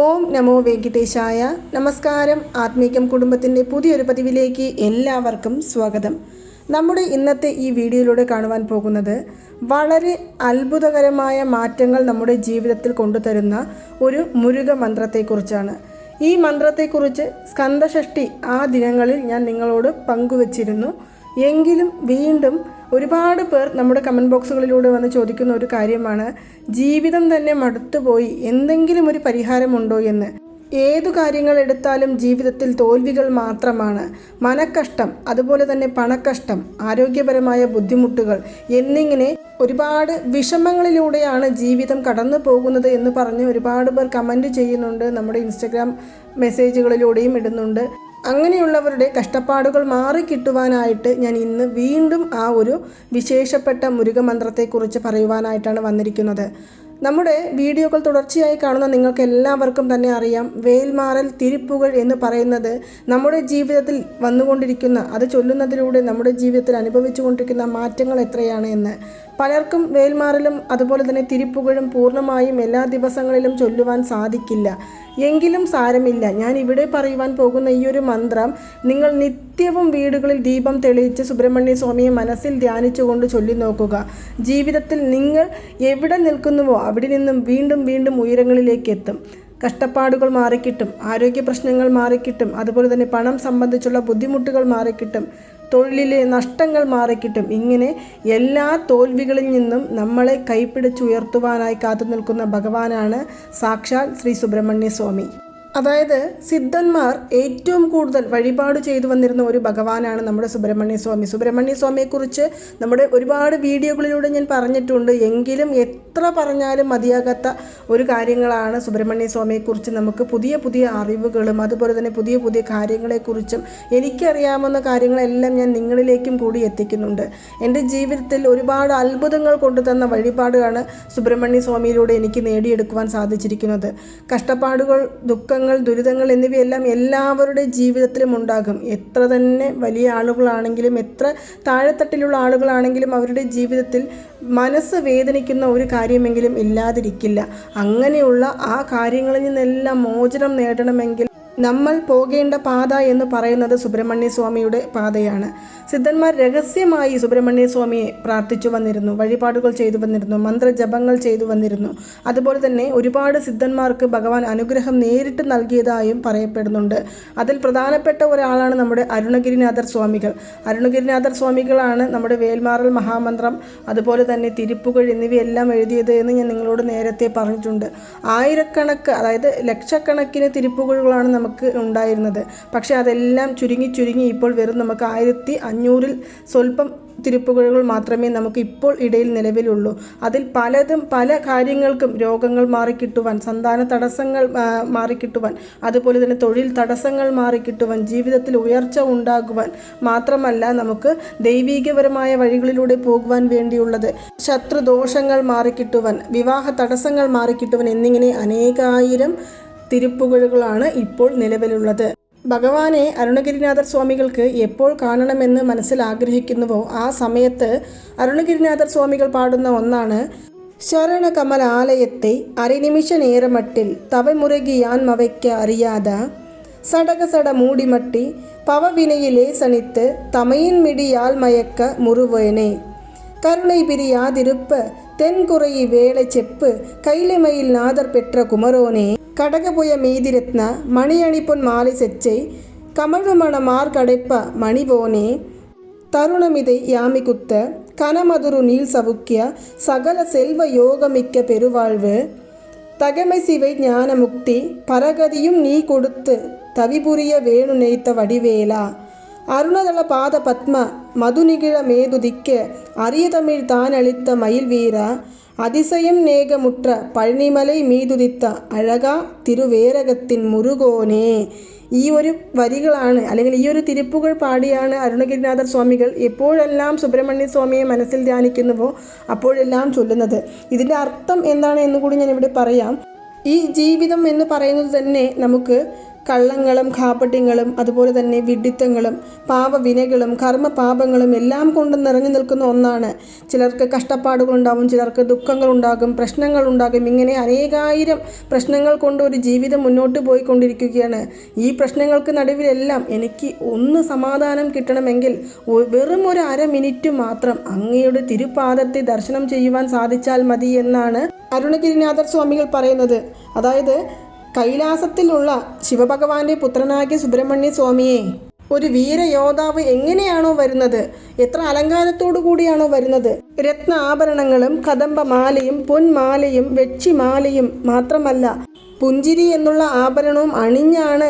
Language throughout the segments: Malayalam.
ഓം നമോ വെങ്കിട്ടേശായ. നമസ്കാരം. ആത്മീകം കുടുംബത്തിന്റെ പുതിയൊരു പതിവിലേക്ക് എല്ലാവർക്കും സ്വാഗതം. നമ്മുടെ ഇന്നത്തെ ഈ വീഡിയോയിലൂടെ കാണുവാൻ പോകുന്നത് വളരെ അത്ഭുതകരമായ മാറ്റങ്ങൾ നമ്മുടെ ജീവിതത്തിൽ കൊണ്ടുതരുന്ന ഒരു മുരുക മന്ത്രത്തെക്കുറിച്ചാണ്. ഈ മന്ത്രത്തെക്കുറിച്ച് സ്കന്ദഷഷ്ടി ആ ദിനങ്ങളിൽ ഞാൻ നിങ്ങളോട് പങ്കുവച്ചിരുന്നു. എങ്കിലും വീണ്ടും ഒരുപാട് പേർ നമ്മുടെ കമന്റ് ബോക്സുകളിലൂടെ വന്ന് ചോദിക്കുന്ന ഒരു കാര്യമാണ് ജീവിതം തന്നെ മടുത്തുപോയി എന്തെങ്കിലും ഒരു പരിഹാരമുണ്ടോ എന്ന്. ഏതു കാര്യങ്ങൾ എടുത്താലും ജീവിതത്തിൽ തോൽവികൾ മാത്രമാണ്. മനക്കഷ്ടം അതുപോലെ തന്നെ പണക്കഷ്ടം ആരോഗ്യപരമായ ബുദ്ധിമുട്ടുകൾ എന്നിങ്ങനെ ഒരുപാട് വിഷമങ്ങളിലൂടെയാണ് ജീവിതം കടന്നു പോകുന്നത് എന്ന് പറഞ്ഞ് ഒരുപാട് പേർ കമന്റ് ചെയ്യുന്നുണ്ട്. നമ്മുടെ ഇൻസ്റ്റഗ്രാം മെസ്സേജുകളിലൂടെയും ഇടുന്നുണ്ട്. അങ്ങനെയുള്ളവരുടെ കഷ്ടപ്പാടുകൾ മാറിക്കിട്ടുവാനായിട്ട് ഞാൻ ഇന്ന് വീണ്ടും ആ ഒരു വിശേഷപ്പെട്ട മുരുകമന്ത്രത്തെക്കുറിച്ച് പറയുവാനായിട്ടാണ് വന്നിരിക്കുന്നത്. നമ്മുടെ വീഡിയോകൾ തുടർച്ചയായി കാണുന്ന നിങ്ങൾക്ക് എല്ലാവർക്കും തന്നെ അറിയാം വേൽമാറൽ തിരിപ്പുകൾ എന്ന് പറയുന്നത് നമ്മുടെ ജീവിതത്തിൽ വന്നുകൊണ്ടിരിക്കുന്ന അത് ചൊല്ലുന്നതിലൂടെ നമ്മുടെ ജീവിതത്തിൽ അനുഭവിച്ചുകൊണ്ടിരിക്കുന്ന മാറ്റങ്ങൾ എത്രയാണ് എന്ന്. പലർക്കും വേൽമാറലും അതുപോലെ തന്നെ തിരിപ്പുകഴും പൂർണമായും എല്ലാ ദിവസങ്ങളിലും ചൊല്ലുവാൻ സാധിക്കില്ല. എങ്കിലും സാരമില്ല. ഞാൻ ഇവിടെ പറയുവാൻ പോകുന്ന ഈ ഒരു മന്ത്രം നിങ്ങൾ നിത്യവും വീടുകളിൽ ദീപം തെളിയിച്ച് സുബ്രഹ്മണ്യ സ്വാമിയെ മനസ്സിൽ ധ്യാനിച്ചുകൊണ്ട് ചൊല്ലി നോക്കുക. ജീവിതത്തിൽ നിങ്ങൾ എവിടെ നിൽക്കുന്നുവോ അവിടെ നിന്നും വീണ്ടും വീണ്ടും ഉയരങ്ങളിലേക്ക് എത്തും. കഷ്ടപ്പാടുകൾ മാറിക്കിട്ടും ആരോഗ്യ പ്രശ്നങ്ങൾ മാറിക്കിട്ടും അതുപോലെ തന്നെ പണം സംബന്ധിച്ചുള്ള ബുദ്ധിമുട്ടുകൾ മാറിക്കിട്ടും. തൊഴിലിലെ നഷ്ടങ്ങൾ മാറിക്കിട്ടും. ഇങ്ങനെ എല്ലാ തോൽവികളിൽ നിന്നും നമ്മളെ കൈപ്പിടിച്ചുയർത്തുവാനായി കാത്തു നിൽക്കുന്ന ഭഗവാനാണ് സാക്ഷാൽ ശ്രീ സുബ്രഹ്മണ്യ സ്വാമി. അതായത് സിദ്ധന്മാർ ഏറ്റവും കൂടുതൽ വഴിപാട് ചെയ്തു വന്നിരുന്ന ഒരു ഭഗവാനാണ് നമ്മുടെ സുബ്രഹ്മണ്യ സ്വാമി. സുബ്രഹ്മണ്യ സ്വാമിയെക്കുറിച്ച് നമ്മുടെ ഒരുപാട് വീഡിയോകളിലൂടെ ഞാൻ പറഞ്ഞിട്ടുണ്ട്. എങ്കിലും എത്ര പറഞ്ഞാലും മതിയാകാത്ത ഒരു കാര്യങ്ങളാണ് സുബ്രഹ്മണ്യ സ്വാമിയെക്കുറിച്ച് നമുക്ക് പുതിയ പുതിയ അറിവുകളും അതുപോലെ തന്നെ പുതിയ പുതിയ കാര്യങ്ങളെക്കുറിച്ചും എനിക്കറിയാവുന്ന കാര്യങ്ങളെല്ലാം ഞാൻ നിങ്ങളിലേക്കും കൂടി എത്തിക്കുന്നുണ്ട്. എന്റെ ജീവിതത്തിൽ ഒരുപാട് അത്ഭുതങ്ങൾ കൊണ്ടുതന്ന വഴിപാടാണ് സുബ്രഹ്മണ്യ സ്വാമിയിലൂടെ എനിക്ക് നേടിയെടുക്കുവാൻ സാധിച്ചിരിക്കുന്നത്. കഷ്ടപ്പാടുകൾ ദുഃഖങ്ങൾ ദുരിതങ്ങൾ എന്നിവയെല്ലാം എല്ലാവരുടെ ജീവിതത്തിലും ഉണ്ടാകും. എത്ര തന്നെ വലിയ ആളുകളാണെങ്കിലും എത്ര താഴെത്തട്ടിലുള്ള ആളുകളാണെങ്കിലും അവരുടെ ജീവിതത്തിൽ മനസ്സ് വേദനിക്കുന്ന ഒരു കാര്യമെങ്കിലും ഇല്ലാതിരിക്കില്ല. അങ്ങനെയുള്ള ആ കാര്യങ്ങളിൽ നിന്നെല്ലാം മോചനം നേടണമെങ്കിൽ നമ്മൾ പോകേണ്ട പാത എന്ന് പറയുന്നത് സുബ്രഹ്മണ്യ സ്വാമിയുടെ പാതയാണ്. സിദ്ധന്മാർ രഹസ്യമായി സുബ്രഹ്മണ്യ സ്വാമിയെ പ്രാർത്ഥിച്ചു വന്നിരുന്നു വഴിപാടുകൾ ചെയ്തു വന്നിരുന്നു മന്ത്രജപങ്ങൾ ചെയ്തു വന്നിരുന്നു. അതുപോലെ തന്നെ ഒരുപാട് സിദ്ധന്മാർക്ക് ഭഗവാൻ അനുഗ്രഹം നേരിട്ട് നൽകിയതായും പറയപ്പെടുന്നുണ്ട്. അതിൽ പ്രധാനപ്പെട്ട ഒരാളാണ് നമ്മുടെ അരുണഗിരിനാഥർ സ്വാമികൾ. അരുണഗിരിനാഥർ സ്വാമികളാണ് നമ്മുടെ വേൽമാറൽ മഹാമന്ത്രം അതുപോലെ തന്നെ തിരുപ്പുകൾ എന്നിവയെല്ലാം എഴുതിയത് എന്ന് ഞാൻ നിങ്ങളോട് നേരത്തെ പറഞ്ഞിട്ടുണ്ട്. ആയിരക്കണക്ക് അതായത് ലക്ഷക്കണക്കിന് തിരുപ്പുകളാണ് നമുക്ക് ഉണ്ടായിരുന്നത്. പക്ഷേ അതെല്ലാം ചുരുങ്ങി ചുരുങ്ങി ഇപ്പോൾ വെറും നമുക്ക് ആയിരത്തി അഞ്ഞൂറിൽ സ്വല്പം തിരുപ്പുകഴുകൾ മാത്രമേ നമുക്ക് ഇപ്പോൾ ഇടയിൽ നിലവിലുള്ളൂ. അതിൽ പലതും പല കാര്യങ്ങൾക്കും രോഗങ്ങൾ മാറിക്കിട്ടുവാൻ സന്താന തടസ്സങ്ങൾ മാറിക്കിട്ടുവാൻ അതുപോലെ തന്നെ തൊഴിൽ തടസ്സങ്ങൾ മാറിക്കിട്ടുവാൻ ജീവിതത്തിൽ ഉയർച്ച ഉണ്ടാകുവാൻ മാത്രമല്ല നമുക്ക് ദൈവീകപരമായ വഴികളിലൂടെ പോകുവാൻ വേണ്ടിയുള്ളത്. ശത്രുദോഷങ്ങൾ മാറിക്കിട്ടുവാൻ വിവാഹ തടസ്സങ്ങൾ മാറിക്കിട്ടുവാൻ എന്നിങ്ങനെ അനേകായിരം തിരുപ്പുകഴുകളാണ് ഇപ്പോൾ നിലവിലുള്ളത്. ഭഗവാനെ അരുണഗിരിനാഥർ സ്വാമികൾക്ക് എപ്പോൾ കാണണമെന്ന് മനസ്സിൽ ആഗ്രഹിക്കുന്നുവോ ആ സമയത്ത് അരുണഗിരിനാഥർ സ്വാമികൾ പാടുന്ന ഒന്നാണ് ശരണകമലാലയത്തെ അരനിമിഷ നേരമട്ടിൽ തവമുറുകിയാൻ മവയ്ക്ക അറിയാത. സടകസട മൂടിമട്ടി പവവിനയിലെ സണിത്ത് തമയിൻമിടിയാൽ മയക്ക മുറുവേനെ. കരുണൈ പിരിയാതിരുപ്പ് തെൻകുറയി വേള ചെപ്പ് കൈലിമയിൽ നാദർ പെട്ട കുമരോനെ. கடகபுய மீதிரத்ன மணி அணிப்பொன் மாலை செச்சை கமழுமண மார்கடைப்ப மணிவோனே தருணமிதை யாமிகுத்த கனமதுரு நீள் சவுக்கிய சகல செல்வ யோகமிக்க பெருவாழ்வு தகமை சிவை ஞானமுக்தி பரகதியும் நீ கொடுத்து தவிபுரிய வேணு நெய்த்த வடிவேலா அருணதள பாத பத்ம மதுநிகிழ மேதுதிக்க அரிய தமிழ் தான் அளித்த மயில் வீரா அதிசயம் நேகமுற்ற பழனிமலை மீதுதித்த அழகா തിരുവേരകത്തിൻ മുരുകോനെ ഈ ഒരു വരികളാണ് അല്ലെങ്കിൽ ഈ ഒരു തിരുപ്പുകൾ പാടിയാണ് അരുണഗിരിനാഥർ സ്വാമികൾ എപ്പോഴെല്ലാം സുബ്രഹ്മണ്യ സ്വാമിയെ മനസ്സിൽ ധ്യാനിക്കുന്നുവോ അപ്പോഴെല്ലാം ചൊല്ലുന്നത് ഇതിൻ്റെ അർത്ഥം എന്താണ് എന്ന് കൂടി ഞാൻ ഇവിടെ പറയാം ഈ ജീവിതം എന്ന് പറയുന്നത് തന്നെ നമുക്ക് കള്ളങ്ങളും കാപട്യങ്ങളും അതുപോലെ തന്നെ വിഡിത്തങ്ങളും പാപവിനകളും കർമ്മപാപങ്ങളും എല്ലാം കൊണ്ട് നിറഞ്ഞു നിൽക്കുന്ന ഒന്നാണ്. ചിലർക്ക് കഷ്ടപ്പാടുകളുണ്ടാവും ചിലർക്ക് ദുഃഖങ്ങളുണ്ടാകും പ്രശ്നങ്ങളുണ്ടാകും. ഇങ്ങനെ അനേകായിരം പ്രശ്നങ്ങൾ കൊണ്ട് ഒരു ജീവിതം മുന്നോട്ട് പോയിക്കൊണ്ടിരിക്കുകയാണ്. ഈ പ്രശ്നങ്ങൾക്ക് നടുവിലെല്ലാം എനിക്ക് ഒന്ന് സമാധാനം കിട്ടണമെങ്കിൽ വെറും ഒരു അര മിനിറ്റ് മാത്രം അങ്ങയുടെ തിരുപാദത്തെ ദർശനം ചെയ്യുവാൻ സാധിച്ചാൽ മതി എന്നാണ് അരുണഗിരിനാഥർ സ്വാമികൾ പറയുന്നത്. അതായത് കൈലാസത്തിലുള്ള ശിവഭഗവാന്റെ പുത്രനാകിയ സുബ്രഹ്മണ്യ സ്വാമിയെ. ഒരു വീരയോദ്ധാവ് എങ്ങനെയാണോ വരുന്നത്? എത്ര അലങ്കാരത്തോടു കൂടിയാണോ വരുന്നത്? രത്ന ആഭരണങ്ങളും കദംബമാലയും പൊന്മാലയും വെച്ചിമാലയും മാത്രമല്ല പുഞ്ചിരി എന്നുള്ള ആഭരണവും അണിഞ്ഞാണ്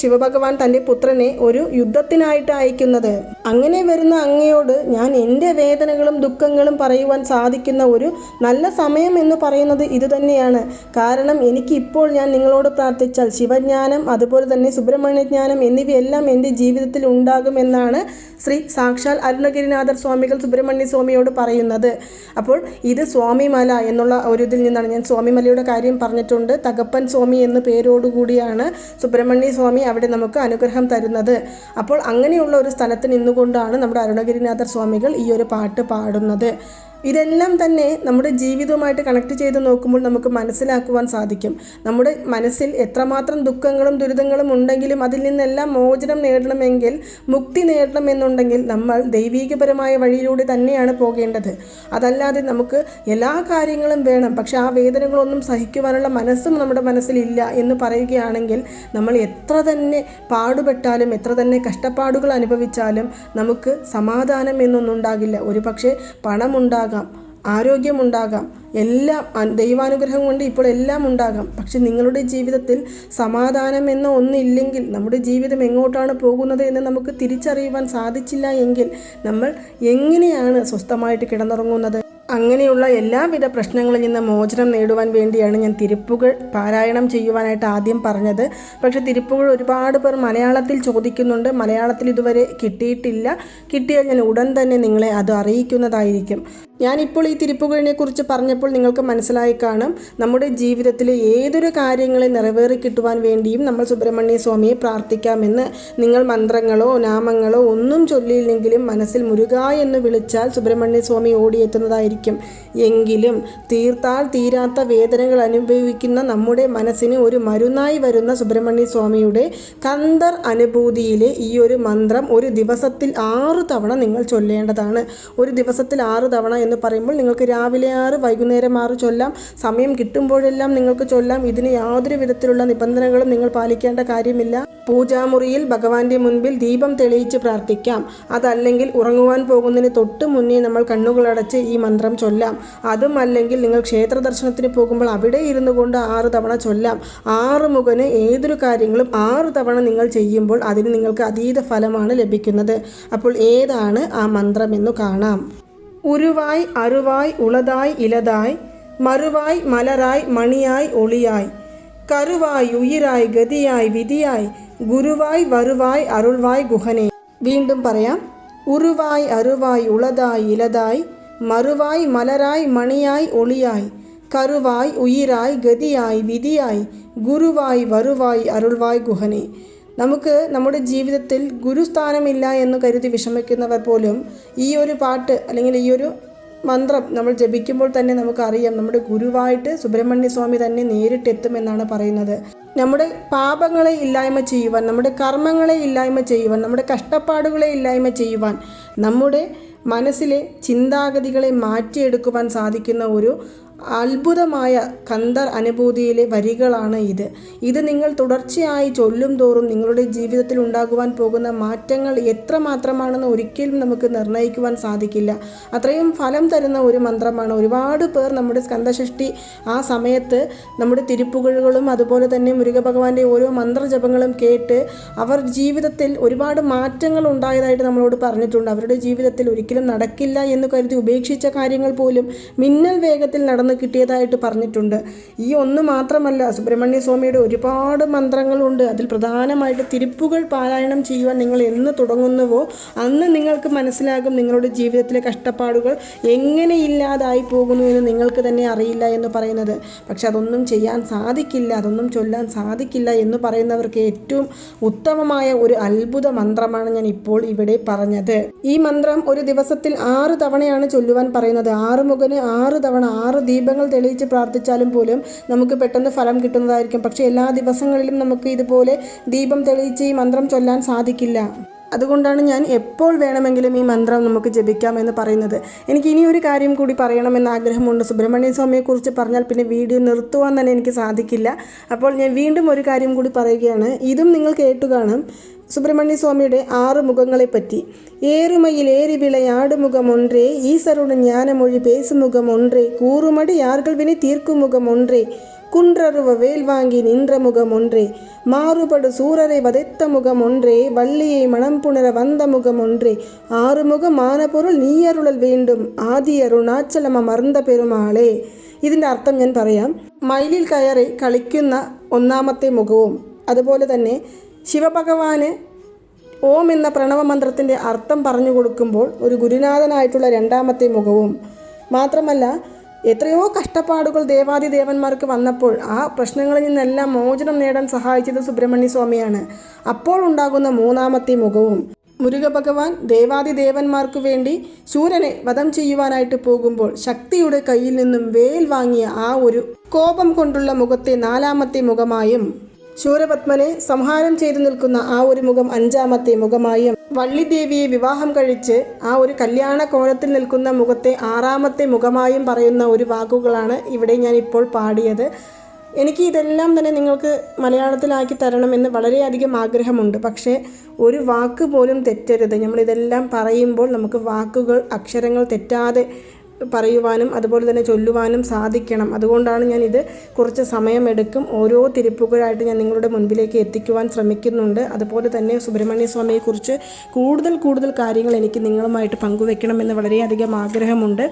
ശിവഭഗവാൻ തന്റെ പുത്രനെ ഒരു യുദ്ധത്തിനായിട്ട് അയക്കുന്നത്. അങ്ങനെ വരുന്ന അങ്ങയോട് ഞാൻ എന്റെ വേദനകളും ദുഃഖങ്ങളും പറയുവാൻ സാധിക്കുന്ന ഒരു നല്ല സമയം എന്ന് പറയുന്നത് ഇതുതന്നെയാണ് കാരണം എനിക്ക് ഇപ്പോൾ ഞാൻ നിങ്ങളോട് പ്രാർത്ഥിച്ചാൽ ശിവജ്ഞാനം അതുപോലെ തന്നെ സുബ്രഹ്മണ്യജ്ഞാനം എന്നിവയെല്ലാം എന്റെ ജീവിതത്തിൽ ഉണ്ടാകുമെന്നാണ് ശ്രീ സാക്ഷാൽ അരുണഗിരിനാഥർ സ്വാമികൾ സുബ്രഹ്മണ്യ സ്വാമിയോട് പറയുന്നത്. അപ്പോൾ ഇത് സ്വാമിമല എന്നുള്ള ഒരു ഇതിൽ നിന്നാണ് ഞാൻ സ്വാമിമലയുടെ കാര്യം പറഞ്ഞിട്ടുണ്ട്. തകപ്പൻ സ്വാമി എന്ന പേരോടുകൂടിയാണ് സുബ്രഹ്മണ്യ സ്വാമി അവിടെ നമുക്ക് അനുഗ്രഹം തരുന്നത്. അപ്പോൾ അങ്ങനെയുള്ള ഒരു സ്ഥലത്ത് നിന്നുകൊണ്ടാണ് നമ്മുടെ അരുണഗിരിനാഥർ സ്വാമികൾ ഈ ഒരു പാട്ട് പാടുന്നത്. ഇതെല്ലാം തന്നെ നമ്മുടെ ജീവിതവുമായിട്ട് കണക്ട് ചെയ്ത് നോക്കുമ്പോൾ നമുക്ക് മനസ്സിലാക്കുവാൻ സാധിക്കും. നമ്മുടെ മനസ്സിൽ എത്രമാത്രം ദുഃഖങ്ങളും ദുരിതങ്ങളും ഉണ്ടെങ്കിലും അതിൽ നിന്നെല്ലാം മോചനം നേടണമെങ്കിൽ മുക്തി നേടണമെന്നുണ്ടെങ്കിൽ നമ്മൾ ദൈവീകപരമായ വഴിയിലൂടെ തന്നെയാണ് പോകേണ്ടത്. അതല്ലാതെ നമുക്ക് എല്ലാ കാര്യങ്ങളും വേണം പക്ഷെ ആ വേദനകളൊന്നും സഹിക്കുവാനുള്ള മനസ്സും നമ്മുടെ മനസ്സിലില്ല എന്ന് പറയുകയാണെങ്കിൽ നമ്മൾ എത്ര തന്നെ പാടുപെട്ടാലും എത്ര തന്നെ കഷ്ടപ്പാടുകൾ അനുഭവിച്ചാലും നമുക്ക് സമാധാനം എന്നൊന്നും ഉണ്ടാകില്ല ഒരു പക്ഷേ പണമുണ്ടാകാം ആരോഗ്യമുണ്ടാകാം. എല്ലാം ദൈവാനുഗ്രഹം കൊണ്ട് ഇപ്പോൾ എല്ലാം ഉണ്ടാകാം. പക്ഷെ നിങ്ങളുടെ ജീവിതത്തിൽ സമാധാനം എന്ന ഒന്നില്ലെങ്കിൽ നമ്മുടെ ജീവിതം എങ്ങോട്ടാണ് പോകുന്നത് എന്ന് നമുക്ക് തിരിച്ചറിയുവാൻ സാധിച്ചില്ല എങ്കിൽ നമ്മൾ എങ്ങനെയാണ് സ്വസ്ഥമായിട്ട് കിടന്നുറങ്ങുന്നത്? അങ്ങനെയുള്ള എല്ലാവിധ പ്രശ്നങ്ങളിൽ നിന്ന് മോചനം നേടുവാൻ വേണ്ടിയാണ് ഞാൻ തിരുപ്പുകൾ പാരായണം ചെയ്യുവാനായിട്ട് ആദ്യം പറഞ്ഞത്. പക്ഷേ തിരുപ്പുകൾ ഒരുപാട് പേർ മലയാളത്തിൽ ചോദിക്കുന്നുണ്ട്. മലയാളത്തിൽ ഇതുവരെ കിട്ടിയിട്ടില്ല. കിട്ടിയാൽ ഞാൻ ഉടൻ തന്നെ നിങ്ങളെ അത് അറിയിക്കുന്നതായിരിക്കും. ഞാനിപ്പോൾ ഈ തിരുപ്പുകളിനെ കുറിച്ച് പറഞ്ഞപ്പോൾ നിങ്ങൾക്ക് മനസ്സിലായി കാണും. നമ്മുടെ ജീവിതത്തിലെ ഏതൊരു കാര്യങ്ങളെ നിറവേറി കിട്ടുവാൻ വേണ്ടിയും നമ്മൾ സുബ്രഹ്മണ്യ സ്വാമിയെ പ്രാർത്ഥിക്കാമെന്ന് നിങ്ങൾ മന്ത്രങ്ങളോ നാമങ്ങളോ ഒന്നും ചൊല്ലിയില്ലെങ്കിലും മനസ്സിൽ മുരുക എന്ന് വിളിച്ചാൽ സുബ്രഹ്മണ്യ സ്വാമി ഓടിയെത്തുന്നതായിരിക്കും. എങ്കിലും തീർത്താൽ തീരാത്ത വേദനകൾ അനുഭവിക്കുന്ന നമ്മുടെ മനസ്സിന് ഒരു മരുന്നായി വരുന്ന സുബ്രഹ്മണ്യ സ്വാമിയുടെ കന്ദർ അനുഭൂതിയിലെ ഈ ഒരു മന്ത്രം ഒരു ദിവസത്തിൽ ആറ് തവണ നിങ്ങൾ ചൊല്ലേണ്ടതാണ്. ഒരു ദിവസത്തിൽ ആറ് തവണ എന്ന് പറയുമ്പോൾ നിങ്ങൾക്ക് രാവിലെ ആറ് വൈകുന്നേരം ആറ് ചൊല്ലാം സമയം കിട്ടുമ്പോഴെല്ലാം നിങ്ങൾക്ക് ചൊല്ലാം. ഇതിന് യാതൊരു വിധത്തിലുള്ള നിബന്ധനകളും നിങ്ങൾ പാലിക്കേണ്ട കാര്യമില്ല. പൂജാമുറിയിൽ ഭഗവാന്റെ മുൻപിൽ ദീപം തെളിയിച്ച് പ്രാർത്ഥിക്കാം. അതല്ലെങ്കിൽ ഉറങ്ങുവാൻ പോകുന്നതിന് തൊട്ട് മുന്നേ നമ്മൾ കണ്ണുകളടച്ച് ഈ മന്ത്രം ചൊല്ലാം. അതും അല്ലെങ്കിൽ നിങ്ങൾ ക്ഷേത്ര ദർശനത്തിന് പോകുമ്പോൾ അവിടെ ഇരുന്നു കൊണ്ട് ആറ് തവണ ചൊല്ലാം. ആറ് മുഖന് ഏതൊരു കാര്യങ്ങളും ആറ് തവണ നിങ്ങൾ ചെയ്യുമ്പോൾ അതിന് നിങ്ങൾക്ക് അതീത ഫലമാണ് ലഭിക്കുന്നത്. അപ്പോൾ ഏതാണ് ആ മന്ത്രമെന്നു കാണാം. ഉരുവായി അരുവായി ഉളതായി ഇലതായി മറുവായി മലരായി മണിയായി ഒളിയായി കരുവായി ഉയിരായി ഗതിയായി വിധിയായി ഗുരുവായി വരുവായി അരുൾവായി ഗുഹനെ വീണ്ടും പറയാം ഉരുവായി അരുവായി ഉളതായി ഇലതായി മറുവായി മലരായി മണിയായി ഒളിയായി കരുവായി ഉയിരായി ഗതിയായി വിധിയായി ഗുരുവായി വരുവായി അരുൾവായി ഗുഹനെ നമുക്ക് നമ്മുടെ ജീവിതത്തിൽ ഗുരുസ്ഥാനമില്ല എന്ന് കരുതി വിഷമിക്കുന്നവർ പോലും ഈ ഒരു പാട്ട് അല്ലെങ്കിൽ ഈ ഒരു മന്ത്രം നമ്മൾ ജപിക്കുമ്പോൾ തന്നെ നമുക്കറിയാം നമ്മുടെ ഗുരുവായിട്ട് സുബ്രഹ്മണ്യ സ്വാമി തന്നെ നേരിട്ടെത്തുമെന്നാണ് പറയുന്നത്. നമ്മുടെ പാപങ്ങളെ ഇല്ലായ്മ ചെയ്യുവാൻ നമ്മുടെ കർമ്മങ്ങളെ ഇല്ലായ്മ ചെയ്യുവാൻ നമ്മുടെ കഷ്ടപ്പാടുകളെ ഇല്ലായ്മ ചെയ്യുവാൻ നമ്മുടെ മനസ്സിലെ ചിന്താഗതികളെ മാറ്റിയെടുക്കുവാൻ സാധിക്കുന്ന ഒരു അത്ഭുതമായ കന്തർ അനുഭൂതിയിലെ വരികളാണ് ഇത്. ഇത് നിങ്ങൾ തുടർച്ചയായി ചൊല്ലും തോറും നിങ്ങളുടെ ജീവിതത്തിൽ ഉണ്ടാകുവാൻ പോകുന്ന മാറ്റങ്ങൾ എത്രമാത്രമാണെന്ന് ഒരിക്കലും നമുക്ക് നിർണയിക്കുവാൻ സാധിക്കില്ല. അത്രയും ഫലം തരുന്ന ഒരു മന്ത്രമാണ്. ഒരുപാട് പേർ നമ്മുടെ സ്കന്ധഷഷ്ടി ആ സമയത്ത് നമ്മുടെ തിരുപ്പുകഴുകളും അതുപോലെ തന്നെ മുരുകഭഗവാന്റെ ഓരോ മന്ത്രജപങ്ങളും കേട്ട് അവർ ജീവിതത്തിൽ ഒരുപാട് മാറ്റങ്ങൾ ഉണ്ടായതായിട്ട് നമ്മളോട് പറഞ്ഞിട്ടുണ്ട്. അവരുടെ ജീവിതത്തിൽ ഒരിക്കലും നടക്കില്ല എന്ന് കരുതി ഉപേക്ഷിച്ച കാര്യങ്ങൾ പോലും മിന്നൽ വേഗത്തിൽ നടന്നു തുടർന്ന് കിട്ടിയതായിട്ട് പറഞ്ഞിട്ടുണ്ട്. ഈ ഒന്ന് മാത്രമല്ല സുബ്രഹ്മണ്യ സ്വാമിയുടെ ഒരുപാട് മന്ത്രങ്ങളുണ്ട്. അതിൽ പ്രധാനമായിട്ട് തിരുപ്പുകൾ പാരായണം ചെയ്യുവാൻ നിങ്ങൾ എന്ന് തുടങ്ങുന്നുവോ അന്ന് നിങ്ങൾക്ക് മനസ്സിലാകും നിങ്ങളുടെ ജീവിതത്തിലെ കഷ്ടപ്പാടുകൾ എങ്ങനെ ഇല്ലാതായി പോകുന്നു എന്ന് നിങ്ങൾക്ക് തന്നെ അറിയില്ല എന്ന് പറയുന്നത്. പക്ഷെ അതൊന്നും ചെയ്യാൻ സാധിക്കില്ല അതൊന്നും ചൊല്ലാൻ സാധിക്കില്ല എന്ന് പറയുന്നവർക്ക് ഏറ്റവും ഉത്തമമായ ഒരു അത്ഭുത മന്ത്രമാണ് ഞാൻ ഇപ്പോൾ ഇവിടെ പറഞ്ഞത്. ഈ മന്ത്രം ഒരു ദിവസത്തിൽ ആറ് തവണയാണ് ചൊല്ലുവാൻ പറയുന്നത്. ആറ് മുഖന് ആറ് തവണ ആറ് ദീപങ്ങൾ തെളിയിച്ച് പ്രാർത്ഥിച്ചാലും പോലും നമുക്ക് പെട്ടെന്ന് ഫലം കിട്ടുന്നതായിരിക്കും. പക്ഷെ എല്ലാ ദിവസങ്ങളിലും നമുക്ക് ഇതുപോലെ ദീപം തെളിയിച്ച് ഈ മന്ത്രം ചൊല്ലാൻ സാധിക്കില്ല. അതുകൊണ്ടാണ് ഞാൻ എപ്പോൾ വേണമെങ്കിലും ഈ മന്ത്രം നമുക്ക് ജപിക്കാം എന്ന് പറയുന്നത്. എനിക്ക് ഇനി ഒരു കാര്യം കൂടി പറയണമെന്ന് ആഗ്രഹമുണ്ട്. സുബ്രഹ്മണ്യ സ്വാമിയെക്കുറിച്ച് പറഞ്ഞാൽ പിന്നെ വീഡിയോ നിർത്തുവാൻ തന്നെ എനിക്ക് സാധിക്കില്ല. അപ്പോൾ ഞാൻ വീണ്ടും ഒരു കാര്യം കൂടി പറയുകയാണ്. ഇതും നിങ്ങൾ കേട്ടു കാണും സുബ്രഹ്മണ്യ സ്വാമിയുടെ ആറ് മുഖങ്ങളെപ്പറ്റി ഏറുമയിൽ ഏറി വിളയാട് മുഖം ഒன்றേ ഈശ്വരുടെ ജ്ഞാനമൊഴി പേസുമുഖം ഒன்றേ കൂറുമടി യാർകൾവിനെ തീർക്കും മുഖം ഒன்றേ குன்றருவ வேல் வாங்கி நின்ற முகம் ஒன்றே மாறுபடு சூரரை வதைத்த முகம் ஒன்றே வள்ளியை மனம் புணர வந்த முகம் ஒன்றே ஆறுமுகம் மானபொருள் நீயருளல் வேண்டும் ஆதி அருணாச்சலம் അമർന്ന പെരുമാളെ ഇതിൻ്റെ അർത്ഥം ഞാൻ പറയാം മയിലിൽ കയറി കളിക്കുന്ന ഒന്നാമത്തെ മുഖവും അതുപോലെ തന്നെ ശിവഭഗവാന് ഓം എന്ന പ്രണവമന്ത്രത്തിന്റെ അർത്ഥം പറഞ്ഞു കൊടുക്കുമ്പോൾ ഒരു ഗുരുനാഥനായിട്ടുള്ള രണ്ടാമത്തെ മുഖവും. മാത്രമല്ല എത്രയോ കഷ്ടപ്പാടുകൾ ദേവാദി ദേവന്മാർക്ക് വന്നപ്പോൾ ആ പ്രശ്നങ്ങളിൽ നിന്നെല്ലാം മോചനം നേടാൻ സഹായിച്ചത് സുബ്രഹ്മണ്യ സ്വാമിയാണ്. അപ്പോൾ ഉണ്ടാകുന്ന മൂന്നാമത്തെ മുഖവും. മുരുക ഭഗവാൻ ദേവാദി ദേവന്മാർക്ക് വേണ്ടി സൂര്യനെ വധം ചെയ്യുവാനായിട്ട് പോകുമ്പോൾ ശക്തിയുടെ കയ്യിൽ നിന്നും വേൽ വാങ്ങിയ ആ ഒരു കോപം കൊണ്ടുള്ള മുഖത്തെ നാലാമത്തെ മുഖമായും ശൂരപത്മനെ സംഹാരം ചെയ്തു നിൽക്കുന്ന ആ ഒരു മുഖം അഞ്ചാമത്തെ മുഖമായും. വള്ളിദേവിയെ വിവാഹം കഴിച്ച് ആ ഒരു കല്യാണ കോലത്തിൽ നിൽക്കുന്ന മുഖത്തെ ആറാമത്തെ മുഖമായും പറയുന്ന ഒരു വാക്കുകളാണ് ഇവിടെ ഞാൻ ഇപ്പോൾ പാടിയത്. എനിക്ക് ഇതെല്ലാം തന്നെ നിങ്ങൾക്ക് മലയാളത്തിലാക്കി തരണമെന്ന് വളരെയധികം ആഗ്രഹമുണ്ട്. പക്ഷേ ഒരു വാക്ക് പോലും തെറ്റരുത്. നമ്മളിതെല്ലാം പറയുമ്പോൾ നമുക്ക് വാക്കുകൾ അക്ഷരങ്ങൾ തെറ്റാതെ പറയുവാനും അതുപോലെ തന്നെ ചൊല്ലുവാനും സാധിക്കണം. അതുകൊണ്ടാണ് ഞാൻ ഇത് കുറച്ച് സമയമെടുക്കും. ഓരോ തിരുപ്പുകളായിട്ട് ഞാൻ നിങ്ങളുടെ മുൻപിലേക്ക് എത്തിക്കുവാൻ ശ്രമിക്കുന്നുണ്ട്. അതുപോലെ തന്നെ സുബ്രഹ്മണ്യ സ്വാമിയെക്കുറിച്ച് കൂടുതൽ കൂടുതൽ കാര്യങ്ങൾ എനിക്ക് നിങ്ങളുമായിട്ട് പങ്കുവെക്കണമെന്ന് വളരെയധികം ആഗ്രഹമുണ്ട്.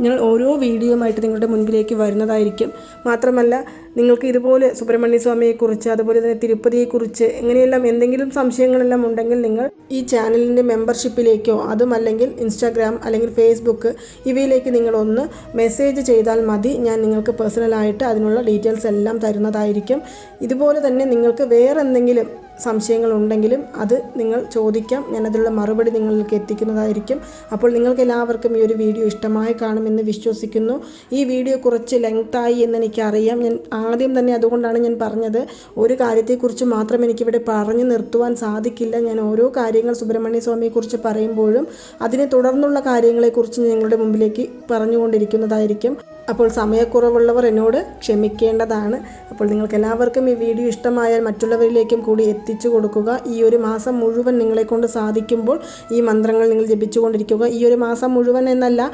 ഞങ്ങൾ ഓരോ വീഡിയോയുമായിട്ട് നിങ്ങളുടെ മുൻപിലേക്ക് വരുന്നതായിരിക്കും. മാത്രമല്ല നിങ്ങൾക്ക് ഇതുപോലെ സുബ്രഹ്മണ്യ സ്വാമിയെക്കുറിച്ച് അതുപോലെ തന്നെ തിരുപ്പതിയെക്കുറിച്ച് ഇങ്ങനെയെല്ലാം എന്തെങ്കിലും സംശയങ്ങളെല്ലാം ഉണ്ടെങ്കിൽ നിങ്ങൾ ഈ ചാനലിന്റെ മെമ്പർഷിപ്പിലേക്കോ അതുമല്ലെങ്കിൽ ഇൻസ്റ്റാഗ്രാം അല്ലെങ്കിൽ ഫേസ്ബുക്ക് ഇവയിലേക്ക് നിങ്ങളൊന്ന് മെസ്സേജ് ചെയ്താൽ മതി. ഞാൻ നിങ്ങൾക്ക് പേഴ്സണലായിട്ട് അതിനുള്ള ഡീറ്റെയിൽസ് എല്ലാം തരുന്നതായിരിക്കും. ഇതുപോലെ തന്നെ നിങ്ങൾക്ക് വേറെ എന്തെങ്കിലും സംശയങ്ങൾ ഉണ്ടെങ്കിലും അത് നിങ്ങൾ ചോദിക്കാം. ഞാനതിലുള്ള മറുപടി നിങ്ങളിലേക്ക് എത്തിക്കുന്നതായിരിക്കും. അപ്പോൾ നിങ്ങൾക്ക് എല്ലാവർക്കും ഈ ഒരു വീഡിയോ ഇഷ്ടമായി കാണുമെന്ന് വിശ്വസിക്കുന്നു. ഈ വീഡിയോ കുറച്ച് ലെങ്തായി എന്ന് എനിക്കറിയാം. ഞാൻ ആദ്യം തന്നെ അതുകൊണ്ടാണ് ഞാൻ പറഞ്ഞത് ഒരു കാര്യത്തെക്കുറിച്ച് മാത്രം എനിക്കിവിടെ പറഞ്ഞു നിർത്തുവാൻ സാധിക്കില്ല. ഞാൻ ഓരോ കാര്യങ്ങൾ സുബ്രഹ്മണ്യ സ്വാമിയെക്കുറിച്ച് പറയുമ്പോഴും അതിനെ തുടർന്നുള്ള കാര്യങ്ങളെക്കുറിച്ച് നിങ്ങളുടെ മുമ്പിലേക്ക് പറഞ്ഞുകൊണ്ടിരിക്കുന്നതായിരിക്കും. അപ്പോൾ സമയക്കുറവുള്ളവർ എന്നോട് ക്ഷമിക്കേണ്ടതാണ്. അപ്പോൾ നിങ്ങൾക്ക് എല്ലാവർക്കും ഈ വീഡിയോ ഇഷ്ടമായാൽ മറ്റുള്ളവരിലേക്കും കൂടി എത്തിച്ചു കൊടുക്കുക. ഈ ഒരു മാസം മുഴുവൻ നിങ്ങളെക്കൊണ്ട് സാധിക്കുമ്പോൾ ഈ മന്ത്രങ്ങൾ നിങ്ങൾ ജപിച്ചുകൊണ്ടിരിക്കുക. ഈ ഒരു മാസം മുഴുവൻ എന്നല്ല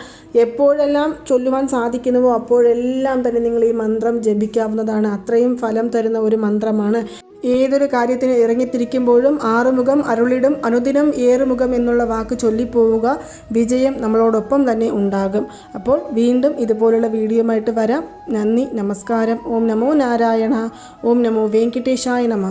എപ്പോഴെല്ലാം ചൊല്ലുവാൻ സാധിക്കുന്നുവോ അപ്പോഴെല്ലാം തന്നെ നിങ്ങൾ ഈ മന്ത്രം ജപിക്കാവുന്നതാണ്. അത്രയും ഫലം തരുന്ന ഒരു മന്ത്രമാണ്. ഏതൊരു കാര്യത്തിന് ഇറങ്ങിത്തിരിക്കുമ്പോഴും ആറുമുഖം അരുളിടും അനുദിനം ഏറുമുഖം എന്നുള്ള വാക്ക് ചൊല്ലിപ്പോവുക വിജയം നമ്മളോടൊപ്പം തന്നെ ഉണ്ടാകും. അപ്പോൾ വീണ്ടും ഇതുപോലുള്ള വീഡിയോയുമായിട്ട് വരാം. നന്ദി നമസ്കാരം. ഓം നമോ നാരായണ. ഓം നമോ വെങ്കിട്ടേശായ നമ.